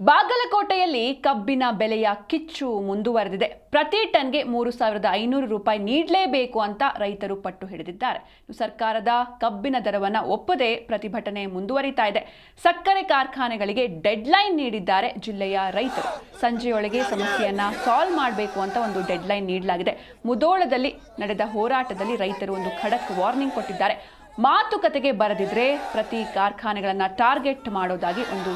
ಬಾಗಲಕೋಟೆಯಲ್ಲಿ ಕಬ್ಬಿನ ಬೆಲೆಯ ಕಿಚ್ಚು ಮುಂದುವರೆದಿದೆ. ಪ್ರತಿ ಟನ್ಗೆ ಮೂರು ಸಾವಿರದ ಐನೂರು ರೂಪಾಯಿ ನೀಡಲೇಬೇಕು ಅಂತ ರೈತರು ಪಟ್ಟು ಹಿಡಿದಿದ್ದಾರೆ. ಸರ್ಕಾರದ ಕಬ್ಬಿನ ದರವನ್ನು ಒಪ್ಪದೆ ಪ್ರತಿಭಟನೆ ಮುಂದುವರಿತಾ ಇದೆ. ಸಕ್ಕರೆ ಕಾರ್ಖಾನೆಗಳಿಗೆ ಡೆಡ್ಲೈನ್ ನೀಡಿದ್ದಾರೆ ಜಿಲ್ಲೆಯ ರೈತರು. ಸಂಜೆಯೊಳಗೆ ಸಮಸ್ಯೆಯನ್ನು ಸಾಲ್ವ್ ಮಾಡಬೇಕು ಅಂತ ಒಂದು ಡೆಡ್ಲೈನ್ ನೀಡಲಾಗಿದೆ. ಮುದೋಳದಲ್ಲಿ ನಡೆದ ಹೋರಾಟದಲ್ಲಿ ರೈತರು ಒಂದು ಖಡಕ್ ವಾರ್ನಿಂಗ್ ಕೊಟ್ಟಿದ್ದಾರೆ. ಮಾತುಕತೆಗೆ ಬರದಿದ್ರೆ ಪ್ರತಿ ಕಾರ್ಖಾನೆಗಳನ್ನು ಟಾರ್ಗೆಟ್ ಮಾಡೋದಾಗಿ ಒಂದು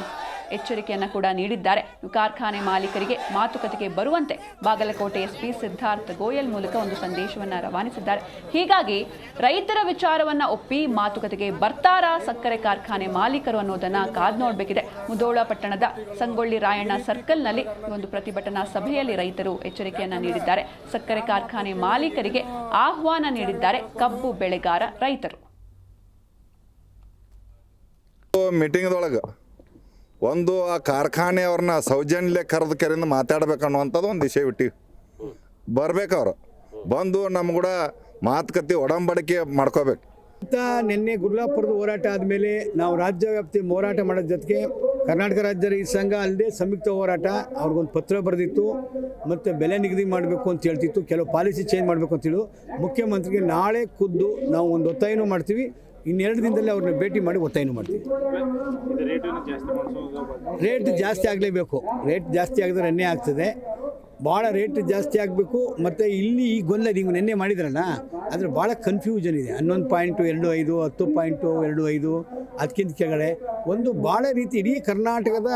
ಎಚ್ಚರಿಕೆಯನ್ನು ಕೂಡ ನೀಡಿದ್ದಾರೆ. ಕಾರ್ಖಾನೆ ಮಾಲೀಕರಿಗೆ ಮಾತುಕತೆಗೆ ಬರುವಂತೆ ಬಾಗಲಕೋಟೆ ಎಸ್ಪಿ ಸಿದ್ಧಾರ್ಥ ಗೋಯಲ್ ಮೂಲಕ ಒಂದು ಸಂದೇಶವನ್ನು ರವಾನಿಸಿದ್ದಾರೆ. ಹೀಗಾಗಿ ರೈತರ ವಿಚಾರವನ್ನ ಒಪ್ಪಿ ಮಾತುಕತೆಗೆ ಬರ್ತಾರಾ ಸಕ್ಕರೆ ಕಾರ್ಖಾನೆ ಮಾಲೀಕರು ಅನ್ನೋದನ್ನ ಕಾದ್ ನೋಡಬೇಕಿದೆ. ಮುದೋಳ ಪಟ್ಟಣದ ಸಂಗೊಳ್ಳಿ ರಾಯಣ್ಣ ಸರ್ಕಲ್ನಲ್ಲಿ ಒಂದು ಪ್ರತಿಭಟನಾ ಸಭೆಯಲ್ಲಿ ರೈತರು ಎಚ್ಚರಿಕೆಯನ್ನ ನೀಡಿದ್ದಾರೆ. ಸಕ್ಕರೆ ಕಾರ್ಖಾನೆ ಮಾಲೀಕರಿಗೆ ಆಹ್ವಾನ ನೀಡಿದ್ದಾರೆ ಕಬ್ಬು ಬೆಳೆಗಾರ ರೈತರು. ಮೀಟಿಂಗ್ದೊಳಗೆ ಒಂದು ಆ ಕಾರ್ಖಾನೆಯವ್ರನ್ನ ಸೌಜನ್ಯ ಕರೆದು ಕರೆಯಿಂದ ಮಾತಾಡ್ಬೇಕನ್ನುವಂಥದ್ದು ಒಂದು ವಿಷಯ ಬಿಟ್ಟಿವಿ ಬರ್ಬೇಕವ್ರು ಬಂದು ನಮ್ಮ ಕೂಡ ಮಾತುಕತೆ, ಒಡಂಬಡಿಕೆ ಮಾಡ್ಕೋಬೇಕು. ನಿನ್ನೆ ಗುರ್ಲಾಪುರದ ಹೋರಾಟ ಆದಮೇಲೆ ನಾವು ರಾಜ್ಯ ವ್ಯಾಪ್ತಿ ಹೋರಾಟ ಮಾಡೋದ್ರ ಜೊತೆಗೆ ಕರ್ನಾಟಕ ರಾಜ್ಯ ಈ ಸಂಘ ಅಲ್ಲದೆ ಸಂಯುಕ್ತ ಹೋರಾಟ ಅವ್ರಿಗೊಂದು ಪತ್ರ ಬರೆದಿತ್ತು. ಮತ್ತು ಬೆಲೆ ನಿಗದಿ ಮಾಡಬೇಕು ಅಂತ ಹೇಳ್ತಿತ್ತು. ಕೆಲವು ಪಾಲಿಸಿ ಚೇಂಜ್ ಮಾಡಬೇಕು ಅಂತೇಳಿ ಮುಖ್ಯಮಂತ್ರಿಗೆ ನಾಳೆ ಖುದ್ದು ನಾವು ಒಂದು ಒತ್ತಾಯನೂ ಮಾಡ್ತೀವಿ. ಇನ್ನೆರಡು ದಿನದಲ್ಲಿ ಅವ್ರನ್ನ ಭೇಟಿ ಮಾಡಿ ಒತ್ತಾಯನೂ ಮಾಡ್ತೀವಿ. ರೇಟ್ ಜಾಸ್ತಿ ಆಗಲೇಬೇಕು. ರೇಟ್ ಜಾಸ್ತಿ ಆಗಿದ್ರೆ ಎಣ್ಣೆ ಆಗ್ತದೆ. ಭಾಳ ರೇಟ್ ಜಾಸ್ತಿ ಆಗಬೇಕು. ಮತ್ತು ಇಲ್ಲಿ ಈ ಗೊಂದಲ ನೀವು ನಿನ್ನೆ ಮಾಡಿದ್ರಲ್ಲ, ಆದರೆ ಭಾಳ ಕನ್ಫ್ಯೂಷನ್ ಇದೆ. ಹನ್ನೊಂದು ಪಾಯಿಂಟು ಎರಡು ಐದು, ಹತ್ತು ಪಾಯಿಂಟು ಎರಡು ಐದು, ಅದಕ್ಕಿಂತ ಕೆಳಗಡೆ. ಒಂದು ಭಾಳ ರೀತಿ ಇಡೀ ಕರ್ನಾಟಕದ